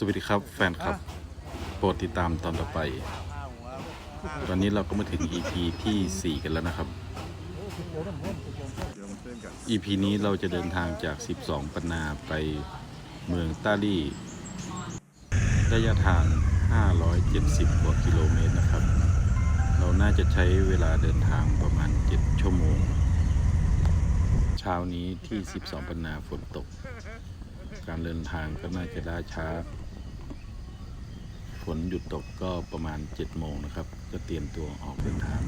สวัสดีครับแฟนครับ โปรดติดตามตอนต่อไป ตอนนี้เราก็มาถึง EP ที่ 4 กันแล้วนะครับ EP นี้เราจะเดินทางจาก 12 ปนนาไปเมืองต้าลี่ระยะทาง 570 กว่ากิโลเมตรนะครับ เราน่าจะใช้เวลาเดินทางประมาณ 7 ชั่วโมง เช้านี้ที่ 12 ปนนาฝนตก การเดินทางก็น่าจะล่าช้า นหยุดตกก็ประมาณ7โมงนะครับ ก็เตรียมตัวออกเดินทาง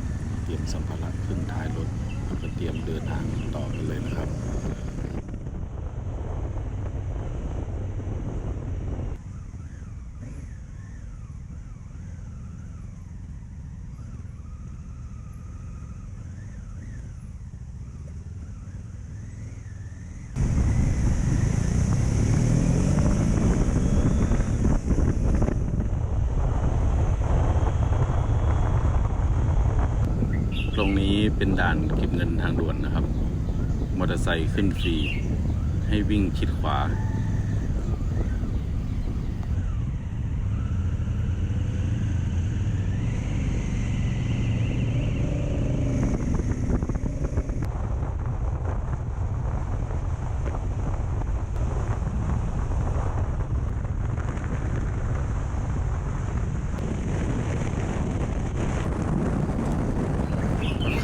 เตรียมสัมภาระขึ้นท้ายรถแล้วก็เตรียมเดินทางต่อกันเลยนะครับ ตรงนี้ เป็นด่านเก็บเงินทางด่วนนะครับ มอเตอร์ไซค์ขึ้นฟรี ให้วิ่งชิดขวา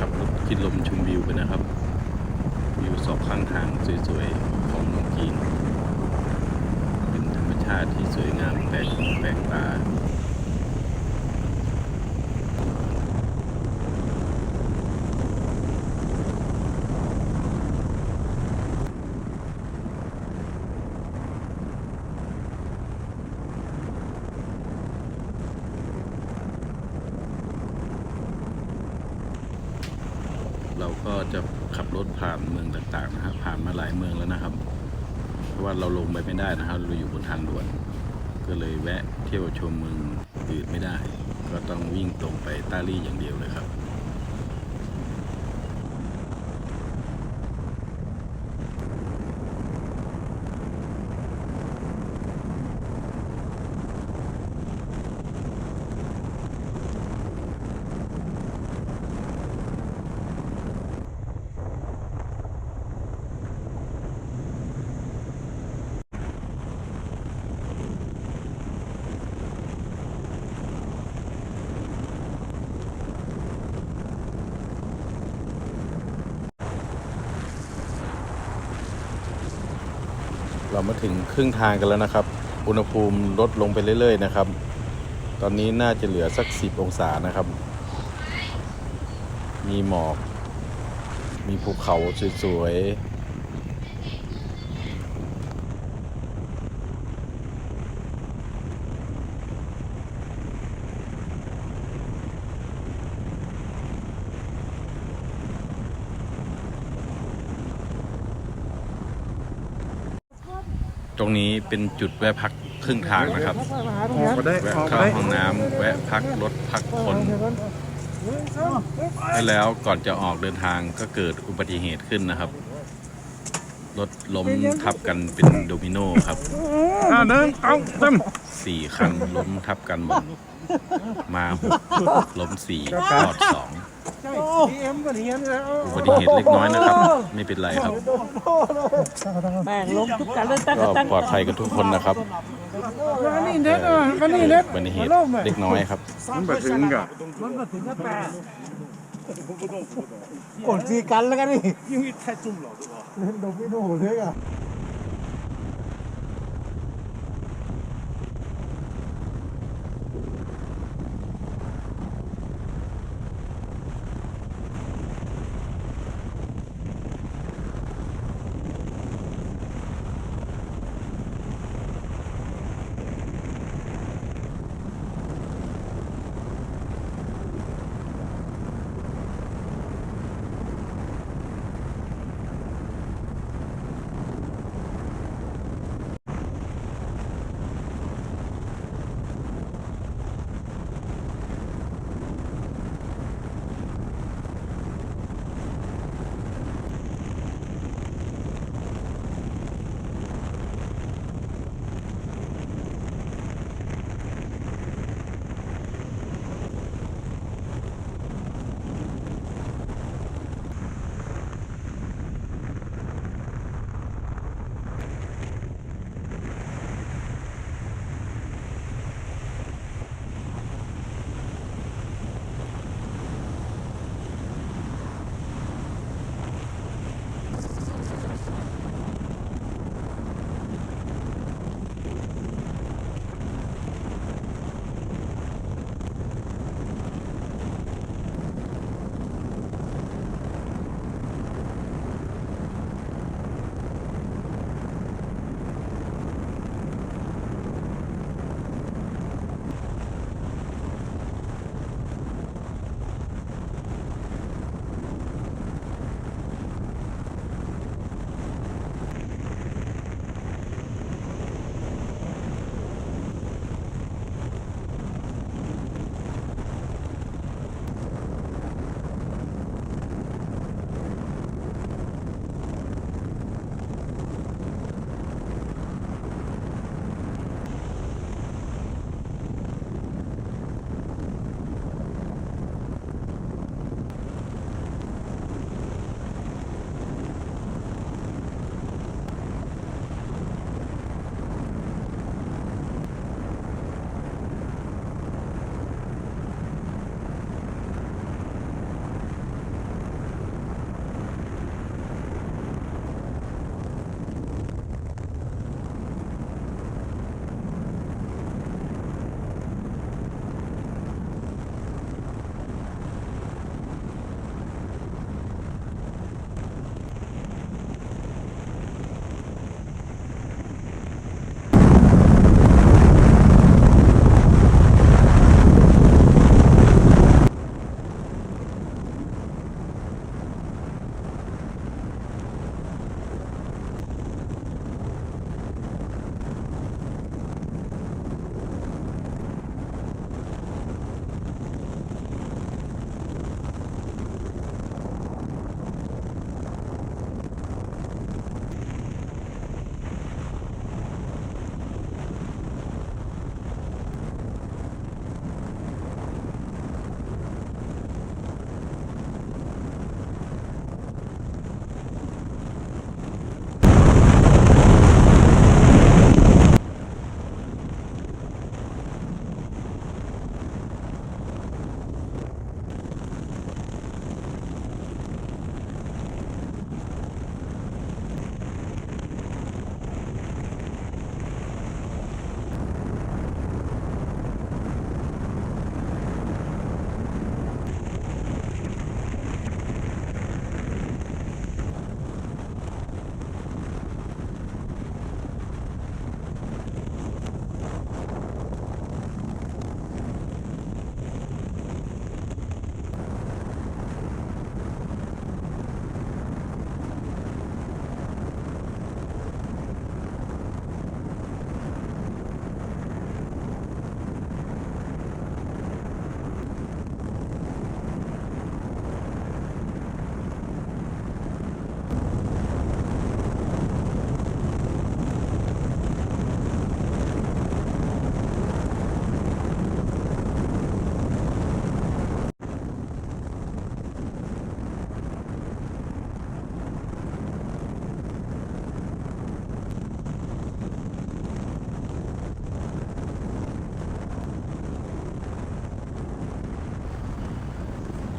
ขับรถกินลมชมวิวไปนะครับ วิวสองข้างทางสวยๆ ของเมืองจีน เป็นธรรมชาติ ที่สวยงามแปลกแปลกตาเราก็จะขับรถผ่านเมืองต่างๆนะครับผ่านมาหลายเมืองแล้วนะครับ เพราะว่าเราลงไปไม่ได้นะครับ เราอยู่บนทางด่วน ก็เลยแวะเที่ยวชมเมืองอื่นไม่ได้ ก็ต้องวิ่งตรงไปตาลี่อย่างเดียวเลยครับ เรามาถึงครึ่งทางกันแล้วนะครับ อุณหภูมิลดลงไปเรื่อย ๆ นะครับ ตอนนี้น่าจะเหลือสัก 10 องศานะครับ มีหมอก มีภูเขาสวยๆ ตรงนี้เป็นจุดแวะพักครึ่งทางนะครับออกมาได้แวะออกเข้าได้ห้องน้ำแวะพักรถพักคนแล้วก่อนจะออกเดินทางก็เกิดอุบัติเหตุขึ้นนะครับ รถล้มทับกันเป็นโดมิโนครับอ่าหนึ่งเอาเต็มสี่คันล้มทับกันหมดมาหกล้มสี่รอดสอง อุบัติเหตุเล็กน้อยนะครับ ไม่เป็นไรครับ แม่งลงทุกการเลือกตั้งก็ตั้งปลอดภัยกับทุกคนนะครับอุบัติเหตุเล็กน้อยครับมันมาถึงกับมันมาถึงกับแปดโอ้จีกันแล้วกันนี่ยิ่งแท้จุ่มหรอเล่นดมิโนเลยอะ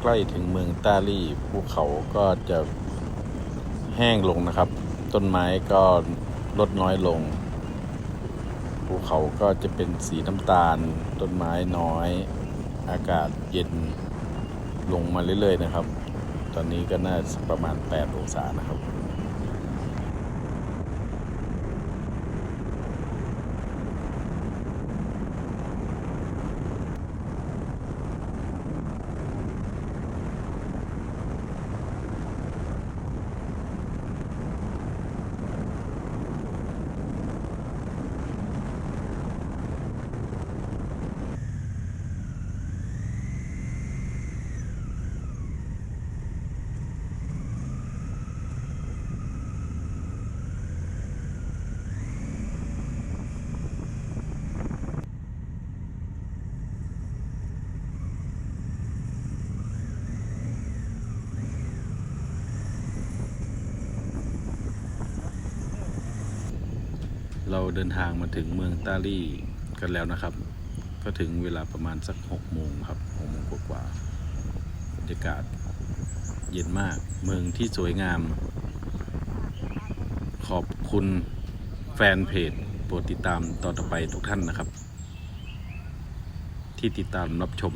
ล้ถึงเมืองตาลี่ภูเขาก็จะแห้งลงนะครับ ต้นไม้ก็ลดน้อยลง ภูเขาก็จะเป็นสีน้ำตาล ต้นไม้น้อย อากาศเย็นลงมาเรื่อยๆนะครับ ตอนนี้ก็น่าจะประมาณ 8 องศานะครับ เราเดินทางมาถึงเมืองตาลี่กันแล้วนะครับ ก็ถึงเวลาประมาณสักหกโมงครับหกโมงกว่าๆบรรยากาศเย็นมาก เมืองที่สวยงาม ขอบคุณแฟนเพจโปรดติดตามต่อนต่อไปทุกท่านนะครับ ที่ติดตามรับชม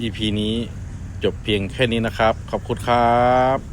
EP นี้จบเพียงแค่นี้นะครับ ขอบคุณครับ